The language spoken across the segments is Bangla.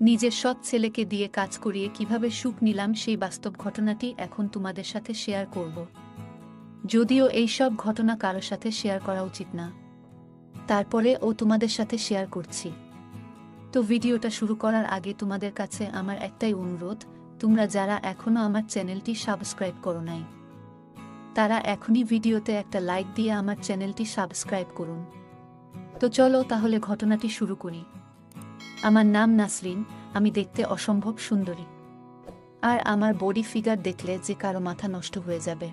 নিজের সৎ ছেলেকে দিয়ে কাজ করিয়ে কীভাবে সুখ নিলাম সেই বাস্তব ঘটনাটি এখন তোমাদের সাথে শেয়ার করব। যদিও এই সব ঘটনা কারোর সাথে শেয়ার করা উচিত না। তারপরে ও তোমাদের সাথে শেয়ার করছি। তো ভিডিওটা শুরু করার আগে তোমাদের কাছে আমার একটাই অনুরোধ, তোমরা যারা এখনও আমার চ্যানেলটি সাবস্ক্রাইব করো নাই, তারা এখনই ভিডিওতে একটা লাইক দিয়ে আমার চ্যানেলটি সাবস্ক্রাইব করুন। তো চলো তাহলে ঘটনাটি শুরু করি। আমার নাম নাসরিন, আমি দেখতে অসম্ভব সুন্দরী। আর আমার বডি ফিগার দেখলে যে কারও মাথা নষ্ট হয়ে যাবে।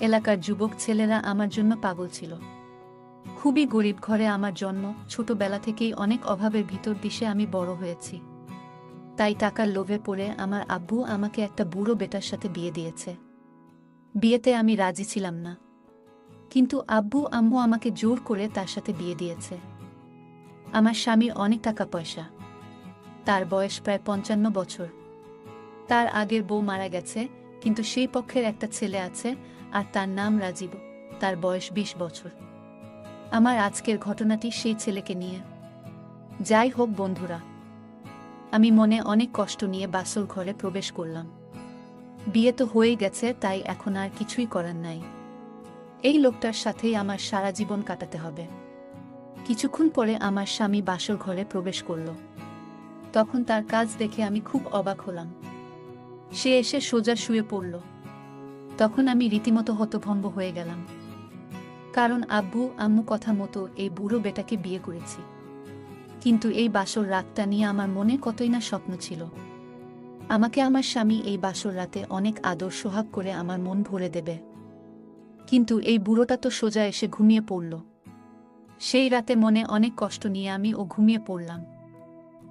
এলাকার যুবক ছেলেরা আমার জন্য পাগল ছিল। খুবই গরিব ঘরে আমার জন্ম, ছোটবেলা থেকেই অনেক অভাবের ভিতর দিশে আমি বড় হয়েছি। তাই টাকার লোভে পড়ে আমার আব্বু আমাকে একটা বুড়ো বেটার সাথে বিয়ে দিয়েছে। বিয়েতে আমি রাজি ছিলাম না। কিন্তু আব্বু আম্মু আমাকে জোর করে তার সাথে বিয়ে দিয়েছে। আমার স্বামীর অনেক টাকা পয়সা। তার বয়স প্রায় পঞ্চান্ন বছর। তার আগের বউ মারা গেছে, কিন্তু সেই পক্ষের একটা ছেলে আছে আর তার নাম রাজীব। তার বয়স বিশ বছর। আমার আজকের ঘটনাটি সেই ছেলেকে নিয়ে। যাই হোক বন্ধুরা, আমি মনে অনেক কষ্ট নিয়ে বাসল ঘরে প্রবেশ করলাম। বিয়ে তো হয়ে গেছে, তাই এখন আর কিছুই করার নাই। এই লোকটার সাথেই আমার সারা জীবন কাটাতে হবে। কিছুক্ষণ পরে আমার স্বামী বাসর ঘরে প্রবেশ করল। তখন তার কাজ দেখে আমি খুব অবাক হলাম। সে এসে সোজা শুয়ে পড়ল। তখন আমি রীতিমতো হতভম্ব হয়ে গেলাম। কারণ আব্বু, আম্মু কথা মতো এই বুড়ো বেটাকে বিয়ে করেছি। কিন্তু এই বাসর রাতটা নিয়ে আমার মনে কতই না স্বপ্ন ছিল। আমাকে আমার স্বামী এই বাসর রাতে অনেক আদর সোহাগ করে আমার মন ভরে দেবে। কিন্তু এই বুড়োটা তো সোজা এসে ঘুমিয়ে পড়ল। সেই রাতে মনে অনেক কষ্ট নিয়ে আমি ও ঘুমিয়ে পড়লাম।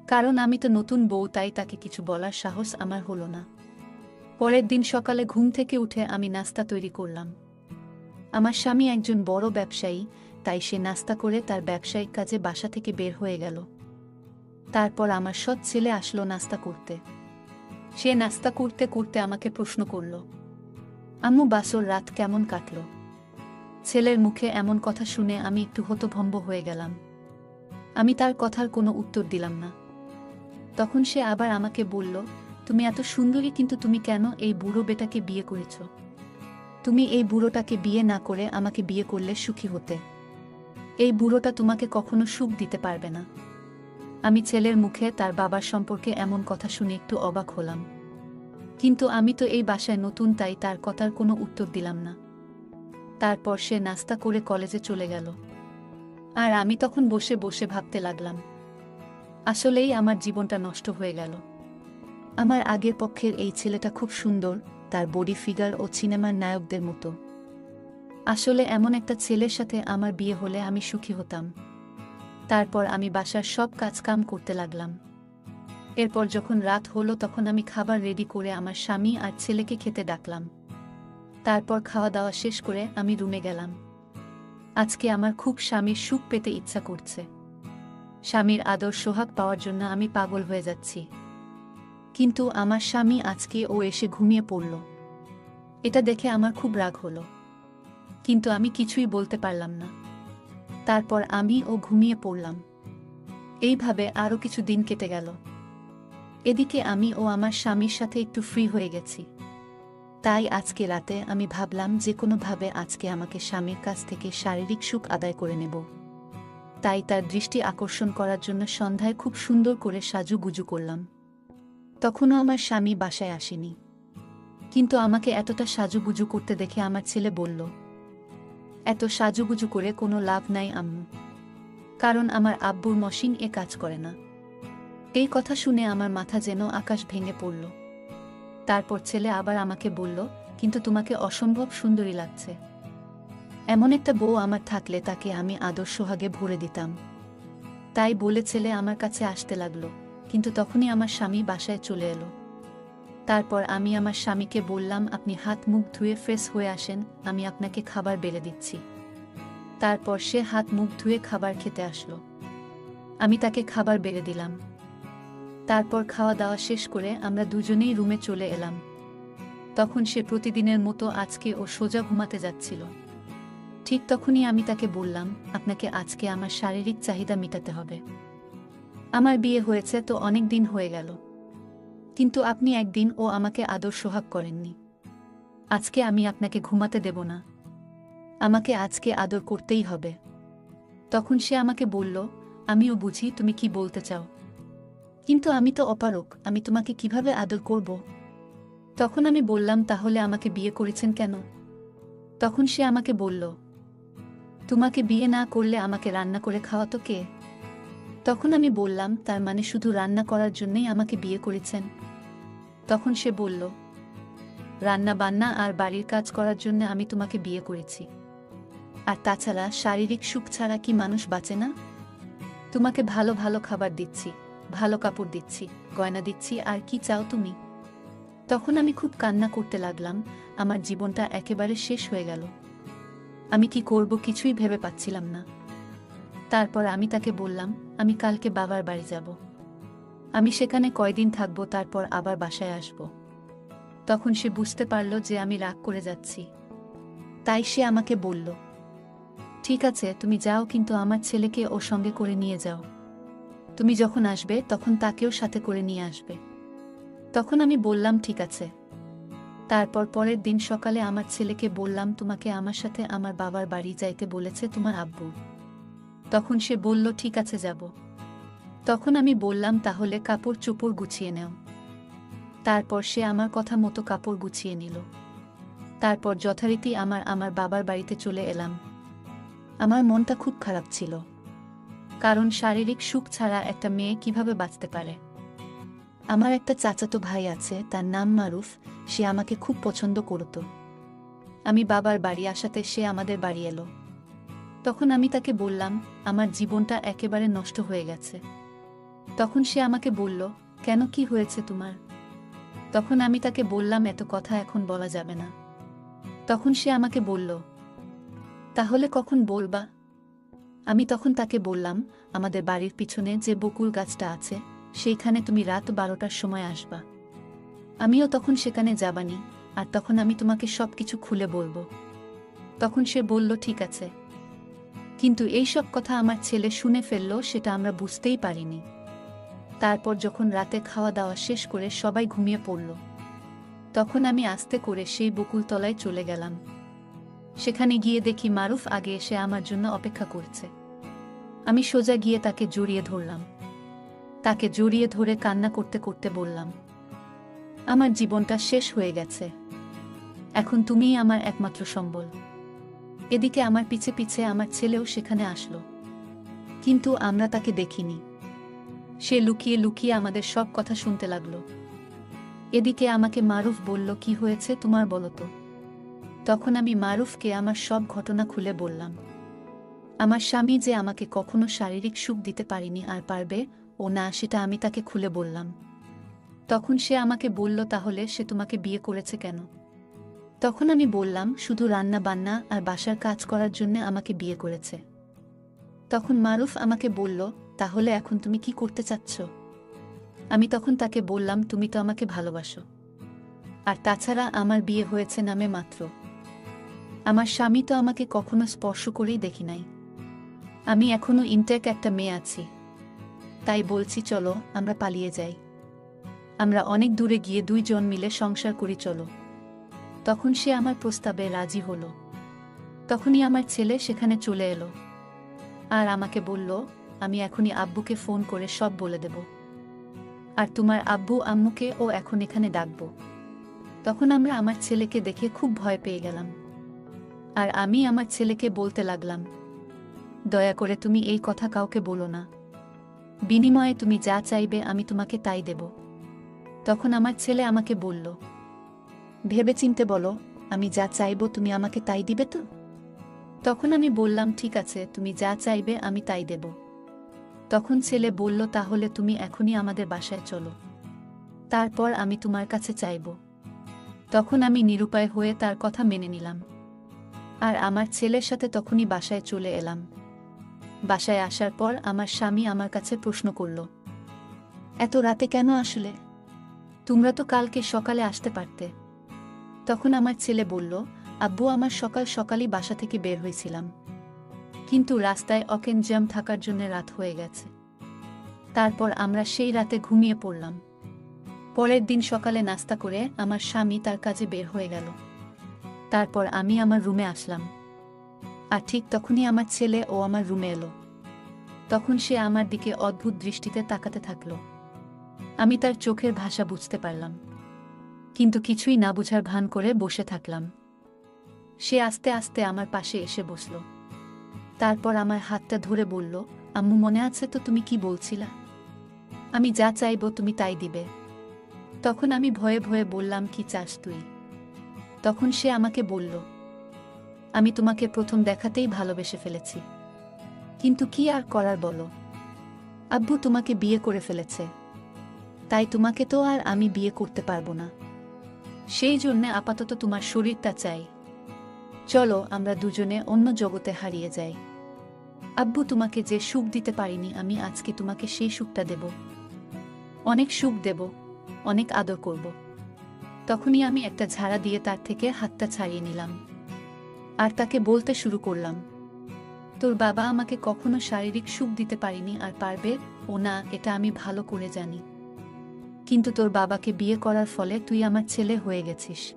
কারণ আমি তো নতুন বউ, তাই তাকে কিছু বলার সাহস আমার হলো না। পরের দিন সকালে ঘুম থেকে উঠে আমি নাস্তা তৈরি করলাম। আমার স্বামী একজন বড় ব্যবসায়ী, তাই সে নাস্তা করে তার ব্যবসায়িক কাজে বাসা থেকে বের হয়ে গেল। তারপর আমার সৎ ছেলে আসলো নাস্তা করতে। সে নাস্তা করতে করতে আমাকে প্রশ্ন করল, আম্মু, বাসর রাত কেমন কাটল? ছেলের মুখে এমন কথা শুনে আমি একটু হতভম্ব হয়ে গেলাম। আমি তার কথার কোনো উত্তর দিলাম না। তখন সে আবার আমাকে বলল, তুমি এত সুন্দরী কিন্তু তুমি কেন এই বুড়ো বেটাকে বিয়ে করেছ? তুমি এই বুড়োটাকে বিয়ে না করে আমাকে বিয়ে করলে সুখী হতে। এই বুড়োটা তোমাকে কখনো সুখ দিতে পারবে না। আমি ছেলের মুখে তার বাবার সম্পর্কে এমন কথা শুনে একটু অবাক হলাম। কিন্তু আমি তো এই বাসায় নতুন তাই তার কথার কোনো উত্তর দিলাম না। তারপর সে নাস্তা করে কলেজে চলে গেল। আর আমি তখন বসে বসে ভাবতে লাগলাম, আসলেই আমার জীবনটা নষ্ট হয়ে গেল। আমার আগের পক্ষের এই ছেলেটা খুব সুন্দর, তার বডি ফিগার ও সিনেমার নায়কদের মতো। আসলে এমন একটা ছেলের সাথে আমার বিয়ে হলে আমি সুখী হতাম। তারপর আমি বাসার সব কাজকাম করতে লাগলাম। এরপর যখন রাত হলো তখন আমি খাবার রেডি করে আমার স্বামী আর ছেলেকে খেতে ডাকলাম। তারপর খাওয়া দাওয়া শেষ করে আমি রুমে গেলাম। আজকে আমার খুব স্বামীর সুখ পেতে ইচ্ছা করছে। স্বামীর আদর সোহাগ পাওয়ার জন্য আমি পাগল হয়ে যাচ্ছি। কিন্তু আমার স্বামী আজকে ও এসে ঘুমিয়ে পড়ল। এটা দেখে আমার খুব রাগ হলো। কিন্তু আমি কিছুই বলতে পারলাম না। তারপর আমি ও ঘুমিয়ে পড়লাম। এইভাবে আরও কিছু দিন কেটে গেল। এদিকে আমি ও আমার স্বামীর সাথে একটু ফ্রি হয়ে গেছি। তাই আজকে রাতে আমি ভাবলাম যে কোনোভাবে আজকে আমাকে স্বামীর কাছ থেকে শারীরিক সুখ আদায় করে নেব। তাই তার দৃষ্টি আকর্ষণ করার জন্য সন্ধ্যায় খুব সুন্দর করে সাজুগুজু করলাম। তখনও আমার স্বামী বাসায় আসেনি। কিন্তু আমাকে এতটা সাজুগুজু করতে দেখে আমার ছেলে বলল, এত সাজুগুজু করে কোনো লাভ নাই আম্মু। কারণ আমার আব্বুর মশিন এ কাজ করে না। এই কথা শুনে আমার মাথা যেন আকাশ ভেঙে পড়ল। তারপর ছেলে আবার আমাকে বলল, কিন্তু তোমাকে অসম্ভব সুন্দরী লাগছে। এমন একটা বউ আমার থাকলে তাকে আমি আদর সোহাগে ভরে দিতাম। তাই বলে ছেলে আমার কাছে আসতে লাগল, কিন্তু তখনই আমার স্বামী বাসায় চলে এলো। তারপর আমি আমার স্বামীকে বললাম, আপনি হাত মুখ ধুয়ে ফ্রেশ হয়ে আসেন, আমি আপনাকে খাবার বেড়ে দিচ্ছি। তারপর সে হাত মুখ ধুয়ে খাবার খেতে আসলো। আমি তাকে খাবার বেড়ে দিলাম। তারপর খাওয়া দাওয়া শেষ করে আমরা দুজনেই রুমে চলে এলাম। তখন সে প্রতিদিনের মতো আজকে ও সোজা ঘুমাতে যাচ্ছিল। ঠিক তখনই আমি তাকে বললাম, আপনাকে আজকে আমার শারীরিক চাহিদা মেটাতে হবে। আমার বিয়ে হয়েছে তো অনেক দিন হয়ে গেল। কিন্তু আপনি একদিন ও আমাকে আদর সোহাগ করেননি। আজকে আমি আপনাকে ঘুমাতে দেব না। আমাকে আজকে আদর করতেই হবে। তখন সে আমাকে বলল, আমিও বুঝি তুমি কি বলতে চাও। কিন্তু আমি তো অপারক আমি তোমাকে কীভাবে আদর করব? তখন আমি বললাম, তাহলে আমাকে বিয়ে করেছেন কেন? তখন সে আমাকে বলল, তোমাকে বিয়ে না করলে আমাকে রান্না করে খাওয়াতো কে? তখন আমি বললাম, তার মানে শুধু রান্না করার জন্যই আমাকে বিয়ে করেছেন? তখন সে বলল, রান্না বান্না আর বাড়ির কাজ করার জন্য আমি তোমাকে বিয়ে করেছি। আর তাছাড়া শারীরিক সুখ ছাড়া কি মানুষ বাঁচে না? তোমাকে ভালো ভালো খাবার দিচ্ছি। ভালো কাপড় দিচ্ছি, গয়না দিচ্ছি, আর কি চাও তুমি? তখন আমি খুব কান্না করতে লাগলাম, আমার জীবনটা একেবারে শেষ হয়ে গেল। আমি কি করব কিছুই ভেবে পাচ্ছিলাম না। তারপর আমি তাকে বললাম, আমি কালকে বাবার বাড়ি যাব। আমি সেখানে কয়দিন থাকব, তারপর আবার বাসায় আসব। তখন সে বুঝতে পারল যে আমি রাগ করে যাচ্ছি। তাই সে আমাকে বলল, ঠিক আছে, তুমি যাও, কিন্তু আমার ছেলেকে ওর সঙ্গে করে নিয়ে যাও। তুমি যখন আসবে, তখন তাকেও সাথে করে নিয়ে আসবে। তখন আমি বললাম, ঠিক আছে। তারপর পরের দিন সকালে আমার ছেলেকে বললাম, তোমাকে আমার সাথে আমার বাবার বাড়ি যাইতে বলেছে তোমার আব্বু। তখন সে বলল, ঠিক আছে, যাব। তখন আমি বললাম, তাহলে কাপড় চোপড় গুছিয়ে নেও। তারপর সে আমার কথা মতো কাপড় গুছিয়ে নিল। তারপর যথারীতি আমার আমার বাবার বাড়িতে চলে এলাম। আমার মনটা খুব খারাপ ছিল। কারণ শারীরিক সুখ ছাড়া একটা মেয়ে কীভাবে বাঁচতে পারে? আমার একটা চাচাতো ভাই আছে, তার নাম মারুফ, সে আমাকে খুব পছন্দ করত। আমি বাবার বাড়ি আসাতে সে আমাদের বাড়ি এলো। তখন আমি তাকে বললাম, আমার জীবনটা একেবারে নষ্ট হয়ে গেছে। তখন সে আমাকে বলল, কেন, কি হয়েছে তোমার? তখন আমি তাকে বললাম, এত কথা এখন বলা যাবে না। তখন সে আমাকে বলল, তাহলে কখন বলবা? আমি তখন তাকে বললাম, আমাদের বাড়ির পিছনে যে বকুল গাছটা আছে, সেইখানে তুমি রাত বারোটার সময় আসবা। আমিও তখন সেখানে যাবানি, আর তখন আমি তোমাকে সব কিছু খুলে বলব তখন সে বলল, ঠিক আছে কিন্তু এই সব কথা আমার ছেলে শুনে ফেলল, সেটা আমরা বুঝতেই পারিনি। তারপর যখন রাতে খাওয়া দাওয়া শেষ করে সবাই ঘুমিয়ে পড়ল, তখন আমি আস্তে করে সেই বকুলতলায় চলে গেলাম। সেখানে গিয়ে দেখি মারুফ আগে এসে আমার জন্য অপেক্ষা করছে। আমি সোজা গিয়ে তাকে জড়িয়ে ধরলাম। তাকে জড়িয়ে ধরে কান্না করতে করতে বললাম, আমার জীবনটা শেষ হয়ে গেছে। এখন তুমিই আমার একমাত্র সম্বল। এদিকে আমার পিছে পিছে আমার ছেলেও সেখানে আসলো। কিন্তু আমরা তাকে দেখিনি। সে লুকিয়ে লুকিয়ে আমাদের সব কথা শুনতে লাগল। এদিকে আমাকে মারুফ বলল, কি হয়েছে তোমার বলো তো? তখন আমি মারুফকে আমার সব ঘটনা খুলে বললাম। আমার স্বামী যে আমাকে কখনো শারীরিক সুখ দিতে পারিনি আর পারবে, ও না, সেটা আমি তাকে খুলে বললাম। তখন সে আমাকে বলল, তাহলে সে তোমাকে বিয়ে করেছে কেন? তখন আমি বললাম, শুধু রান্না বান্না আর বাসার কাজ করার জন্য আমাকে বিয়ে করেছে। তখন মারুফ আমাকে বলল, তাহলে এখন তুমি কি করতে চাচ্ছ? আমি তখন তাকে বললাম, তুমি তো আমাকে ভালোবাসো। আর তাছাড়া আমার বিয়ে হয়েছে নামে মাত্র। আমার স্বামী তো আমাকে কখনো স্পর্শ করেই দেখি নাই। আমি এখনও ইনটেক একটা মেয়ে আছি। তাই বলছি, চলো, আমরা পালিয়ে যাই। আমরা অনেক দূরে গিয়ে দুইজন মিলে সংসার করি, চলো। তখন সে আমার প্রস্তাবে রাজি হলো। তখনই আমার ছেলে সেখানে চলে এলো আর আমাকে বলল, আমি এখনই আব্বুকে ফোন করে সব বলে দেব। আর তোমার আব্বু আম্মুকে ও এখন এখানে ডাকব। তখন আমরা আমার ছেলেকে দেখে খুব ভয় পেয়ে গেলাম। আর আমি আমার ছেলেকে বলতে লাগলাম, দয়া করে তুমি এই কথা কাউকে বলো না। বিনিময়ে তুমি যা চাইবে আমি তোমাকে তাই দেব। তখন আমার ছেলে আমাকে বলল ভেবে চিনতে বলো, আমি যা চাইব তুমি আমাকে তাই দিবে তো? তখন আমি বললাম, ঠিক আছে, তুমি যা চাইবে আমি তাই দেব। তখন ছেলে বলল, তাহলে তুমি এখনই আমাদের বাসায় চলো। তারপর আমি তোমার কাছে চাইব। তখন আমি নিরুপায় হয়ে তার কথা মেনে নিলাম। আর আমার ছেলের সাথে তখনই বাসায় চলে এলাম। বাসায় আসার পর আমার স্বামী আমার কাছে প্রশ্ন করল, এত রাতে কেন আসলে? তোমরা তো কালকে সকালে আসতে পারতে। তখন আমার ছেলে বলল, আব্বু, আমার সকাল সকালই বাসা থেকে বের হয়েছিলাম। কিন্তু রাস্তায় অকেন জ্যাম থাকার জন্য রাত হয়ে গেছে। তারপর আমরা সেই রাতে ঘুমিয়ে পড়লাম। পরের দিন সকালে নাস্তা করে আমার স্বামী তার কাজে বের হয়ে গেল। তারপর আমি আমার রুমে আসলাম। আর ঠিক তখনই আমার ছেলে ও আমার রুমে এলো। তখন সে আমার দিকে অদ্ভুত দৃষ্টিতে তাকাতে থাকল। আমি তার চোখের ভাষা বুঝতে পারলাম। কিন্তু কিছুই না বুঝার ভান করে বসে থাকলাম। সে আস্তে আস্তে আমার পাশে এসে বসল। তারপর আমার হাতটা ধরে বলল, আম্মু, মনে আছে তো তুমি কি বলছিলা? আমি যা চাইব তুমি তাই দিবে। তখন আমি ভয়ে ভয়ে বললাম, কি চাস তুই? তখন সে আমাকে বলল, আমি তোমাকে প্রথম দেখাতেই ভালোবেসে ফেলেছি। কিন্তু কি আর করার বলো? আব্বু তোমাকে বিয়ে করে ফেলেছে। তাই তোমাকে তো আর আমি বিয়ে করতে পারব না। সেই জন্যে আপাতত তোমার শরীরটা চাই। চলো আমরা দুজনে অন্য জগতে হারিয়ে যাই। আব্বু তোমাকে যে সুখ দিতে পারিনি, আমি আজকে তোমাকে সেই সুখটা দেব। অনেক সুখ দেব, অনেক আদর করব। তখনই আমি একটা ঝাড়া দিয়ে তার থেকে হাতটা ছাড়িয়ে নিলাম। আর তাকে বলতে শুরু করলাম, তোর বাবা আমাকে কখনো শারীরিক সুখ দিতে পারিনি আর পারবে? ও না, এটা আমি ভালো করে জানি। কিন্তু তোর বাবাকে বিয়ে করার ফলে তুই আমার ছেলে হয়ে গেছিস।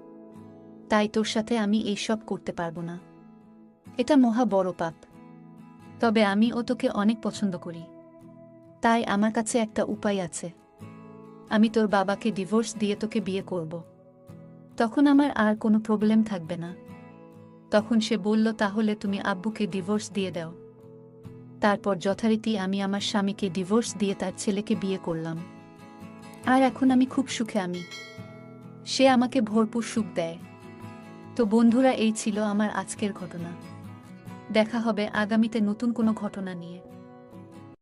তাই তোর সাথে আমি এইসব করতে পারব না। এটা মহা বড় পাপ। তবে আমি ও তোকে অনেক পছন্দ করি। তাই আমার কাছে একটা উপায় আছে। আমি তোর বাবাকে ডিভোর্স দিয়ে তোকে বিয়ে করব। তখন আমার আর কোনো প্রবলেম থাকবে না। তখন সে বলল, তাহলে তুমি আব্বুকে ডিভোর্স দিয়ে দাও। তারপর যথারীতি আমি আমার স্বামীকে ডিভোর্স দিয়ে তার ছেলেকে বিয়ে করলাম। আর এখন আমি খুব সুখে আমি। সে আমাকে ভরপুর সুখ দেয়। তো বন্ধুরা, এই ছিল আমার আজকের ঘটনা। দেখা হবে আগামীতে নতুন কোনো ঘটনা নিয়ে।